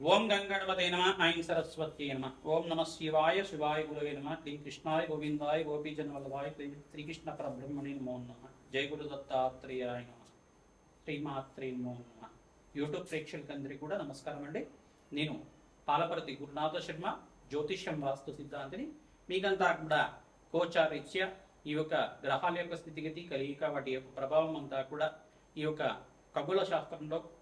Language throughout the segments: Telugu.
ఓం గంగణపతే నమ ఐం సరస్వతి నమ. ఓం నమ శివాయ శివాయ గురువే నమ. క్లీం కృష్ణాయ గోవిందాయ గోపీజన వల్లభాయ శ్రీకృష్ణ పరబ్రహ్మణి నమో నమ. జయ గురు దత్తాత్రేయాయ నమ. శ్రీమాత్రి నమో నమ. యూట్యూబ్ ప్రేక్షకులందరికీ కూడా నమస్కారం అండి. నేను పాలపర్తి గురునాథ శర్మ జ్యోతిష్యం వాస్తు సిద్ధాంతిని మీకంతా కూడా గోచారీత్యా ఈ యొక్క గ్రహాల యొక్క స్థితిగతి కలియిక వాటి యొక్క ప్రభావం అంతా కూడా ఈ యొక్క ఖగోళ శాస్త్రంలో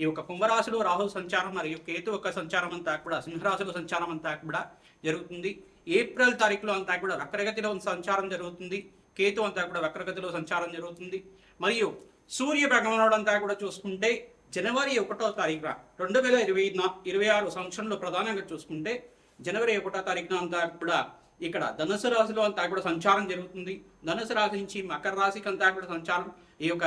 ఈ యొక్క కుంభరాశిలో రాహు సంచారం మరియు కేతు యొక్క సంచారం అంతా కూడా సింహరాశిలో సంచారం అంతా కూడా జరుగుతుంది. ఏప్రిల్ తారీఖులో అంతా కూడా వక్రగతిలో సంచారం జరుగుతుంది. కేతు అంతా కూడా వక్రగతిలో సంచారం జరుగుతుంది. మరియు సూర్య భగవానుడు అంతా కూడా చూసుకుంటే జనవరి ఒకటో తారీఖున రెండు వేల ఇరవై ఇరవై ఆరు సంవత్సరంలో ప్రధానంగా చూసుకుంటే జనవరి ఒకటో తారీఖున అంతా కూడా ఇక్కడ ధనుసు రాశిలో అంతా కూడా సంచారం జరుగుతుంది. ధనుసు రాశి నుంచి మకర రాశికి అంతా కూడా సంచారం. ఈ యొక్క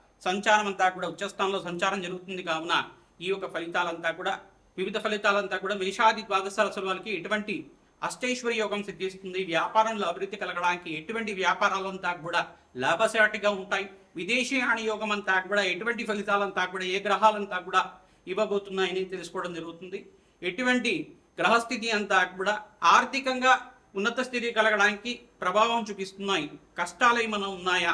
సంచారం అంతా కూడా ఉచ్చస్థానంలో సంచారం జరుగుతుంది కావున ఈ యొక్క ఫలితాలంతా కూడా వివిధ ఫలితాలంతా కూడా మేషాది ద్వాదశ రాశుల వాళ్ళకి ఎటువంటి అష్టైశ్వర్య యోగం సిద్ధిస్తుంది. వ్యాపారంలో అభివృద్ధి కలగడానికి ఎటువంటి వ్యాపారాలంతా కూడా లాభసాటిగా ఉంటాయి. విదేశీ యోగం అంతా కూడా ఎటువంటి ఫలితాలంతా కూడా ఏ గ్రహాలంతా కూడా ఇవ్వబోతున్నాయని తెలుసుకోవడం జరుగుతుంది. ఎటువంటి గ్రహస్థితి అంతా కూడా ఆర్థికంగా ఉన్నత స్థితి కలగడానికి ప్రభావం చూపిస్తున్నాయి. కష్టాలు ఏమైనా ఉన్నాయా?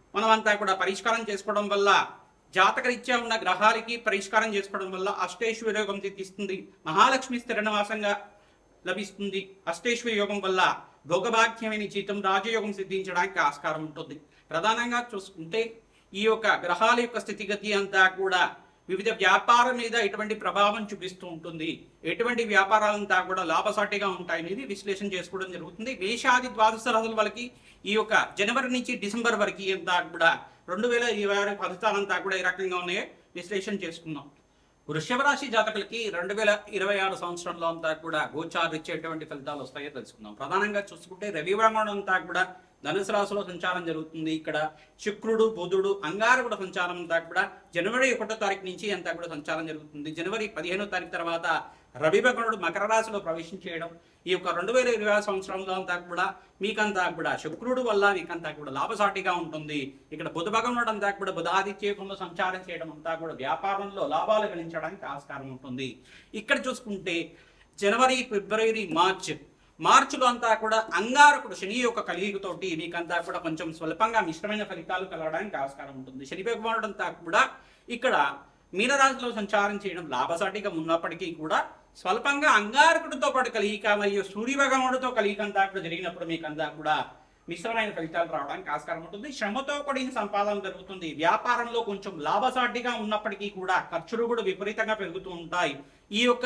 మనమంతా కూడా పరిష్కారం చేసుకోవడం వల్ల జాతకరీత్యా ఉన్న గ్రహాలకి పరిష్కారం చేసుకోవడం వల్ల అష్టేశ్వర యోగం సిద్ధిస్తుంది. మహాలక్ష్మి స్థిరణవాసంగా లభిస్తుంది. అష్టేశ్వర యోగం వల్ల భోగభాగ్యమైన జీతం రాజయోగం సిద్ధించడానికి ఆస్కారం ఉంటుంది. ప్రధానంగా చూసుకుంటే ఈ యొక్క గ్రహాల యొక్క స్థితిగతి అంతా కూడా వివిధ వ్యాపారం మీద ఎటువంటి ప్రభావం చూపిస్తూ ఉంటుంది. ఎటువంటి వ్యాపారాలంతా కూడా లాభసాటిగా ఉంటాయనేది విశ్లేషణ చేసుకోవడం జరుగుతుంది. మేషాది ద్వాదశ రాశుల వాళ్ళకి ఈ యొక్క జనవరి నుంచి డిసెంబర్ వరకు అంతా కూడా రెండు వేల ఇరవై ఆరు ఫలితాలంతా కూడా ఈ రకంగా ఉన్నాయో విశ్లేషణ చేసుకుందాం. వృషభ రాశి జాతకులకి రెండు వేల ఇరవై ఆరు సంవత్సరంలో అంతా కూడా గోచారు ఇచ్చేటువంటి ఫలితాలు వస్తాయో తెలుసుకుందాం. ప్రధానంగా చూసుకుంటే రవి భ్రమణం అంతా కూడా ధనుసు రాశిలో సంచారం జరుగుతుంది. ఇక్కడ శుక్రుడు బుధుడు అంగారకుడు సంచారం అంతా కూడా జనవరి ఒకటో తారీఖు నుంచి అంతా కూడా సంచారం జరుగుతుంది. జనవరి పదిహేనో తారీఖు తర్వాత రవి భగవానుడు మకర రాశిలో ప్రవేశం చేయడం. ఈ యొక్క రెండు వేల ఇరవై ఆరు సంవత్సరంలో అంతా కూడా మీకంతా కూడా శుక్రుడు వల్ల మీకంతా కూడా లాభసాటిగా ఉంటుంది. ఇక్కడ బుధ భగవనుడు అంతా కూడా బుధాదిత్యకంలో సంచారం చేయడం అంతా కూడా వ్యాపారంలో లాభాలు గణించడానికి ఆస్కారం ఉంటుంది. ఇక్కడ చూసుకుంటే జనవరి ఫిబ్రవరి మార్చ్ మార్చిలో అంతా కూడా అంగారకుడు శని యొక్క కలియుగతోటి మీకంతా కూడా కొంచెం స్వల్పంగా మిశ్రమైన ఫలితాలు కలగడానికి ఆస్కారం ఉంటుంది. శని భగవానుడు అంతా కూడా ఇక్కడ మీనరాశిలో సంచారం చేయడం లాభసాటిగా ఉన్నప్పటికీ కూడా స్వల్పంగా అంగారకుడితో పాటు కలియిక మరియు సూర్య భగవానుడితో కలియిక అంతా కూడా జరిగినప్పుడు మీకంతా కూడా మిశ్రమైన ఫలితాలు రావడానికి ఆస్కారం ఉంటుంది. శ్రమతో కూడిన సంపాదన జరుగుతుంది. వ్యాపారంలో కొంచెం లాభసాటిగా ఉన్నప్పటికీ కూడా ఖర్చులు కూడా విపరీతంగా పెరుగుతూ ఉంటాయి. ఈ యొక్క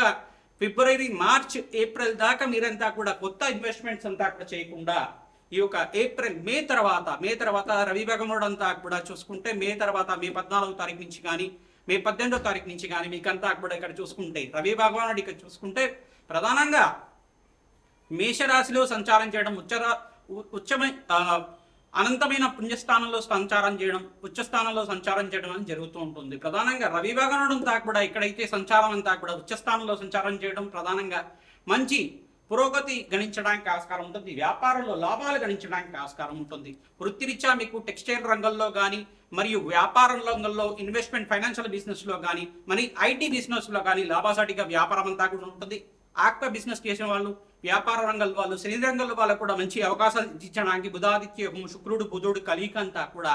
ఫిబ్రవరి మార్చ్ ఏప్రిల్ దాకా మీరంతా కూడా కొత్త ఇన్వెస్ట్మెంట్స్ అంతా కూడా చేయకుండా ఈ యొక్క ఏప్రిల్ మే తర్వాత మే తర్వాత రవి భగముడు అంతా కూడా చూసుకుంటే మే తర్వాత మే పద్నాలుగో తారీఖు నుంచి కానీ మే పద్దెనిమిదో తారీఖు నుంచి కానీ మీకంతా కూడా ఇక్కడ చూసుకుంటే రవి భగవానుడు ఇక్కడ చూసుకుంటే ప్రధానంగా మేషరాశిలో సంచారం చేయడం ఉచ్చరా ఉ- అనంతమైన పుణ్యస్థానంలో సంచారం చేయడం ఉచ్చస్థానంలో సంచారం చేయడం అని జరుగుతూ ఉంటుంది. ప్రధానంగా రవి భగనుడు అంతా కూడా ఇక్కడైతే సంచారం అంతా కూడా ఉచ్చస్థానంలో సంచారం చేయడం ప్రధానంగా మంచి పురోగతి గణించడానికి ఆస్కారం ఉంటుంది. వ్యాపారంలో లాభాలు గణించడానికి ఆస్కారం ఉంటుంది. వృత్తిరీత్యా మీకు టెక్స్టైల్ రంగంలో కానీ మరియు వ్యాపార రంగంలో ఇన్వెస్ట్మెంట్ ఫైనాన్షియల్ బిజినెస్లో కానీ మరి ఐటీ బిజినెస్లో కానీ లాభసాటిగా వ్యాపారం అంతా కూడా ఉంటుంది. ఆక్వా బిజినెస్ చేసిన వాళ్ళు వ్యాపార రంగం వాళ్ళు శని రంగంలో వాళ్ళకు కూడా మంచి అవకాశాలు ఇచ్చడానికి బుధాదిత్య శుక్రుడు బుధుడు కలిక అంతా కూడా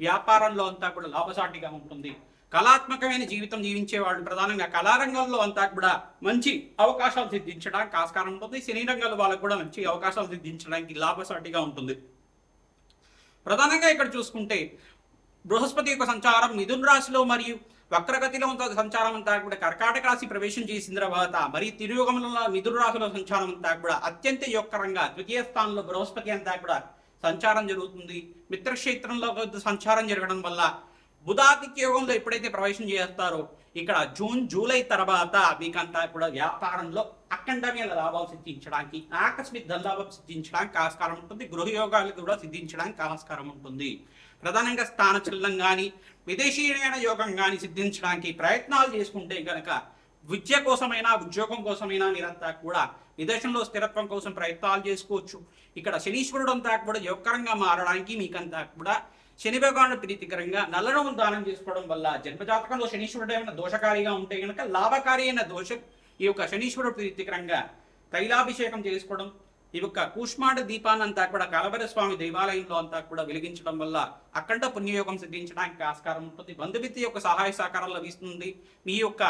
వ్యాపారంలో అంతా కూడా లాభసాటిగా ఉంటుంది. కళాత్మకమైన జీవితం జీవించే వాళ్ళు ప్రధానంగా కళారంగంలో అంతా కూడా మంచి అవకాశాలు సిద్ధించడానికి ఆస్కారం ఉంటుంది. శని రంగంలో వాళ్ళకు కూడా మంచి అవకాశాలు సిద్ధించడానికి లాభసాటిగా ఉంటుంది. ప్రధానంగా ఇక్కడ చూసుకుంటే బృహస్పతి యొక్క సంచారం మిథున్ రాశిలో మరియు వక్రగతిలో ఉన్న సంచారం అంతా కూడా కర్కాటక రాశి ప్రవేశం చేసిన తర్వాత మరి తిరుయోగంలో మిథున రాశిలో సంచారం అంతా కూడా అత్యంత యొక్కరంగా ద్వితీయ స్థానంలో బృహస్పతి అంతా కూడా సంచారం జరుగుతుంది. మిత్రక్షేత్రంలో సంచారం జరగడం వల్ల బుధాదిత్య యోగంలో ఎప్పుడైతే ప్రవేశం చేస్తారో ఇక్కడ జూన్ జూలై తర్వాత మీకంతా కూడా వ్యాపారంలో అఖండమైన లాభాలు సిద్ధించడానికి ఆకస్మిక ధనలాభం సిద్ధించడానికి ఆస్కారం ఉంటుంది. గృహయోగాలు కూడా సిద్ధించడానికి ఆస్కారం ఉంటుంది. ప్రధానంగా స్థానచలనం కానీ విదేశీయమైన యోగం కానీ సిద్ధించడానికి ప్రయత్నాలు చేసుకుంటే కనుక విద్య కోసమైనా ఉద్యోగం కోసమైనా మీరంతా కూడా విదేశంలో స్థిరత్వం కోసం ప్రయత్నాలు చేసుకోవచ్చు. ఇక్కడ శనీశ్వరుడు అంతా కూడా యోగకరంగా మారడానికి మీకంతా కూడా శని భగవానుడు ప్రీతికరంగా నల్లరము దానం చేసుకోవడం వల్ల జన్మజాతకంలో శనీశ్వరుడు ఏమైనా దోషకారిగా ఉంటే కనుక లాభకారి అయిన దోష ఈ యొక్క శనీశ్వరుడు ప్రీతికరంగా తైలాభిషేకం చేసుకోవడం ఈ యొక్క కూష్మాండ దీపాన్ని అంతా కూడా కలవర స్వామి దేవాలయంలో అంతా కూడా వెలిగించడం వల్ల అఖండ పుణ్యయోగం సిద్ధించడానికి ఆస్కారం ఉంటుంది. బంధుమిత్తి యొక్క సహాయ సహకారం లభిస్తుంది. మీ యొక్క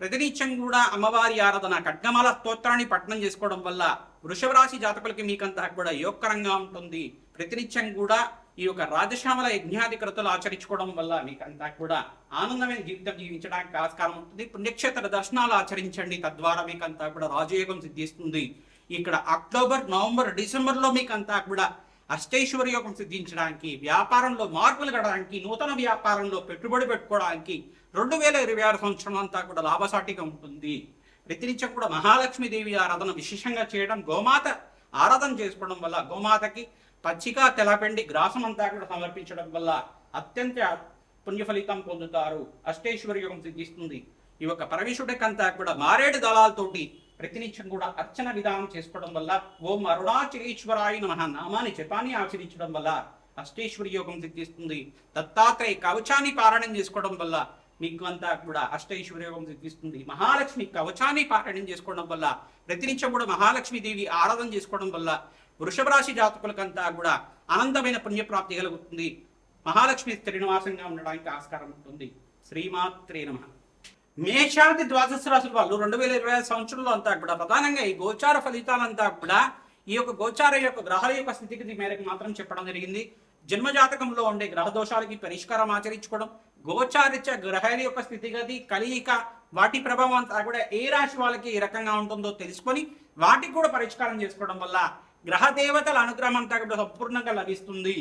ప్రతినిత్యం కూడా అమ్మవారి ఆరాధన ఖడ్గమాల స్తోత్రాన్ని పఠనం చేసుకోవడం వల్ల వృషభ రాశి జాతకులకి మీకంతా కూడా యోగకరంగా ఉంటుంది. ప్రతినిత్యం కూడా ఈ యొక్క రాజశ్యామల యజ్ఞాది కృతులు ఆచరించుకోవడం వల్ల మీకంతా కూడా ఆనందమైన జీవితం జీవించడానికి ఆస్కారం ఉంటుంది. పుణ్యక్షేత్ర దర్శనాలు ఆచరించండి. తద్వారా మీకంతా కూడా రాజయోగం సిద్ధిస్తుంది. ఇక్కడ అక్టోబర్ నవంబర్ డిసెంబర్లో మీకంతా కూడా అష్టైశ్వర యోగం సిద్ధించడానికి వ్యాపారంలో మార్పులు కడడానికి నూతన వ్యాపారంలో పెట్టుబడి పెట్టుకోవడానికి రెండు వేల ఇరవై ఆరు సంవత్సరం అంతా కూడా లాభసాటిగా ఉంటుంది. ప్రతినిత్యం కూడా మహాలక్ష్మీదేవి ఆరాధన విశేషంగా చేయడం గోమాత ఆరాధన చేసుకోవడం వల్ల గోమాతకి పచ్చిక తెలపెండి గ్రాసం అంతా కూడా సమర్పించడం వల్ల అత్యంత పుణ్యఫలితం పొందుతారు. అష్టైశ్వర్య యోగం సిద్ధిస్తుంది. ఈ యొక్క పరమేశ్వరుడికంతా కూడా మారేడు దళాలతోటి ప్రతినిత్యం కూడా అర్చన విధానం చేసుకోవడం వల్ల ఓం అరుణాచలేశ్వరాయ నమః నామాన్ని జపాన్ని ఆచరించడం వల్ల అష్టేశ్వరి యోగం సిద్ధిస్తుంది. దత్తాత్రేయ కవచాన్ని పారాయణం చేసుకోవడం వల్ల మీకు అంతా కూడా అష్టైశ్వర్య యోగం సిద్ధిస్తుంది. మహాలక్ష్మి కవచాన్ని పారాయణం చేసుకోవడం వల్ల ప్రతినిత్యం కూడా మహాలక్ష్మి దేవి ఆరాధన చేసుకోవడం వల్ల వృషభ రాశి జాతకులకంతా కూడా ఆనందమైన పుణ్యప్రాప్తి కలుగుతుంది. మహాలక్ష్మి త్రినివాసంగా ఉండడానికి ఆస్కారం ఉంటుంది. శ్రీమాత్రే నమ. మేషాది ద్వాదశ రాశుల వాళ్ళు రెండు వేల ఇరవై ఐదు సంవత్సరంలో అంతా కూడా ప్రధానంగా ఈ గోచార ఫలితాలంతా కూడా ఈ యొక్క గోచార యొక్క గ్రహాల యొక్క స్థితిగతి మేరకు మాత్రం చెప్పడం జరిగింది. జన్మజాతకంలో ఉండే గ్రహ దోషాలకి పరిష్కారం ఆచరించుకోవడం గోచారిత్య గ్రహాల యొక్క స్థితిగతి కలియిక వాటి ప్రభావం అంతా కూడా ఏ రాశి వాళ్ళకి ఏ రకంగా ఉంటుందో తెలుసుకొని వాటికి కూడా పరిష్కారం చేసుకోవడం వల్ల గ్రహ దేవతల అనుగ్రహం అంతా కూడా సంపూర్ణంగా లభిస్తుంది.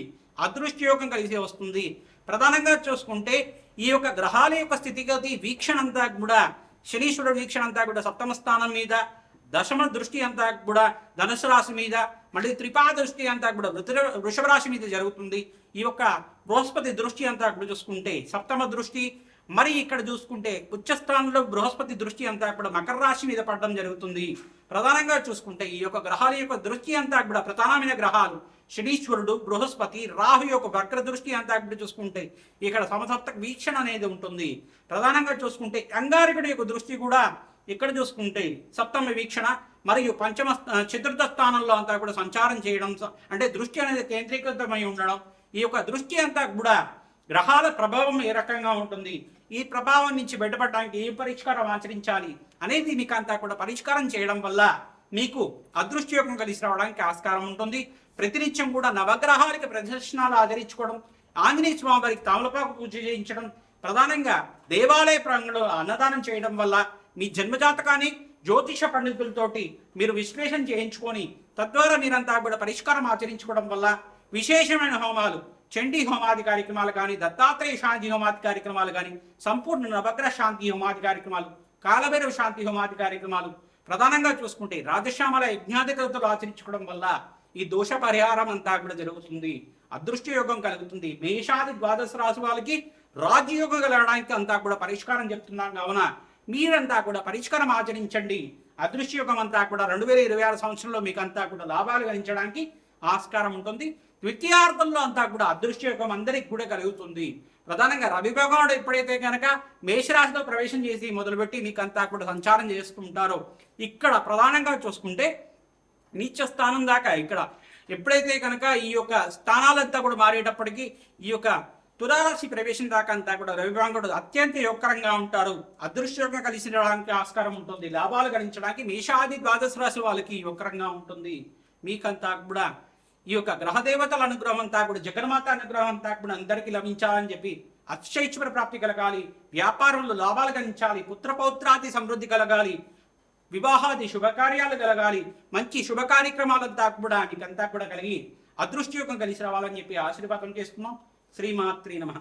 అదృష్టయోగం కలిసి వస్తుంది. ప్రధానంగా చూసుకుంటే ఈ యొక్క గ్రహాల యొక్క స్థితిగతి వీక్షణ అంతా కూడా శనీశ్వరుడు వీక్షణ అంతా కూడా సప్తమ స్థానం మీద దశమ దృష్టి అంతా కూడా ధనుసు రాశి మీద మళ్ళీ త్రిపా దృష్టి అంతా కూడా వృత్ర వృషభ రాశి మీద జరుగుతుంది. ఈ యొక్క బృహస్పతి దృష్టి అంతా కూడా చూసుకుంటే సప్తమ దృష్టి మరి ఇక్కడ చూసుకుంటే ఉచ్చస్థానంలో బృహస్పతి దృష్టి అంతా కూడా మకర రాశి మీద పడడం జరుగుతుంది. ప్రధానంగా చూసుకుంటే ఈ యొక్క గ్రహాల యొక్క దృష్టి అంతా కూడా ప్రధానమైన గ్రహాలు శనీశ్వరుడు బృహస్పతి రాహు యొక్క వక్ర దృష్టి అంతా కూడా చూసుకుంటే ఇక్కడ సమసప్త వీక్షణ అనేది ఉంటుంది. ప్రధానంగా చూసుకుంటే అంగారకుడి యొక్క దృష్టి కూడా ఇక్కడ చూసుకుంటే సప్తమ వీక్షణ మరియు పంచమ చతుర్థ స్థానంలో అంతా కూడా సంచారం చేయడం అంటే దృష్టి అనేది కేంద్రీకృతమై ఉండడం ఈ యొక్క దృష్టి అంతా కూడా గ్రహాల ప్రభావం ఏ రకంగా ఉంటుంది? ఈ ప్రభావం నుంచి బయటపడడానికి ఏ పరిష్కారం ఆచరించాలి అనేది మీకు అంతా కూడా పరిష్కారం చేయడం వల్ల మీకు అదృష్టయోగం కలిసి రావడానికి ఆస్కారం ఉంటుంది. ప్రతినిత్యం కూడా నవగ్రహాలకి ప్రదర్శనాలు ఆచరించుకోవడం ఆంజనేయ స్వామి వారికి తామలపాకు పూజ చేయించడం ప్రధానంగా దేవాలయ ప్రాంగణంలో అన్నదానం చేయడం వల్ల మీ జన్మజాతకాన్ని జ్యోతిష పండితులతోటి మీరు విశ్లేషణ చేయించుకొని తద్వారా మీరంతా కూడా పరిష్కారం ఆచరించుకోవడం వల్ల విశేషమైన హోమాలు చండీ హోమాది కార్యక్రమాలు కానీ దత్తాత్రేయ శాంతి హోమాది కార్యక్రమాలు కానీ సంపూర్ణ నవగ్రహ శాంతి హోమాది కార్యక్రమాలు కాలభైరవ శాంతి హోమాది కార్యక్రమాలు ప్రధానంగా చూసుకుంటే రాజశ్యామల యజ్ఞాధికృతులు ఆచరించుకోవడం వల్ల ఈ దోష పరిహారం అంతా కూడా జరుగుతుంది. అదృష్ట యోగం కలుగుతుంది. మేషాది ద్వాదశ రాశి వాళ్ళకి రాజయోగం కలగడానికి అంతా కూడా పరిష్కారం చెప్తున్నాం కావున మీరంతా కూడా పరిష్కారం ఆచరించండి. అదృష్ట యోగం అంతా కూడా రెండు వేల ఇరవై ఆరు సంవత్సరంలో మీకు అంతా కూడా లాభాలు గణించడానికి ఆస్కారం ఉంటుంది. ద్వితీయార్థంలో అంతా కూడా అదృష్ట యోగం అందరికి కూడా కలుగుతుంది. ప్రధానంగా రవి భగవానుడు ఎప్పుడైతే కనుక మేషరాశిలో ప్రవేశం చేసి మొదలుపెట్టి మీకు అంతా కూడా సంచారం చేసుకుంటారో ఇక్కడ ప్రధానంగా చూసుకుంటే నీచ స్థానం దాకా ఇక్కడ ఎప్పుడైతే కనుక ఈ యొక్క స్థానాలంతా కూడా మారేటప్పటికీ ఈ యొక్క తులారాశి ప్రవేశం దాకా అంతా కూడా రవిభాంగుడు అత్యంత యోగకరంగా ఉంటారు. అదృష్టంగా కలిసి రావడానికి ఆస్కారం ఉంటుంది. లాభాలు గణించడానికి మేషాది ద్వాదశ రాశి వాళ్ళకి యోగకరంగా ఉంటుంది. మీకంతా కూడా ఈ యొక్క గ్రహదేవతల అనుగ్రహం అంతా కూడా జగన్మాత అనుగ్రహం అంతా కూడా అందరికీ లభించాలని చెప్పి అక్షైశ్వర ప్రాప్తి కలగాలి వ్యాపారంలో లాభాలు గణించాలి పుత్రపౌత్రాది సమృద్ధి కలగాలి వివాహాది శుభకార్యాలు కలగాలి మంచి శుభ కార్యక్రమాలంతా కూడా నీకంతా కూడా కలిగి అదృష్టయోగం కలిసి రావాలని చెప్పి ఆశీర్వాదం చేస్తున్నాం శ్రీమాత్రి నమః.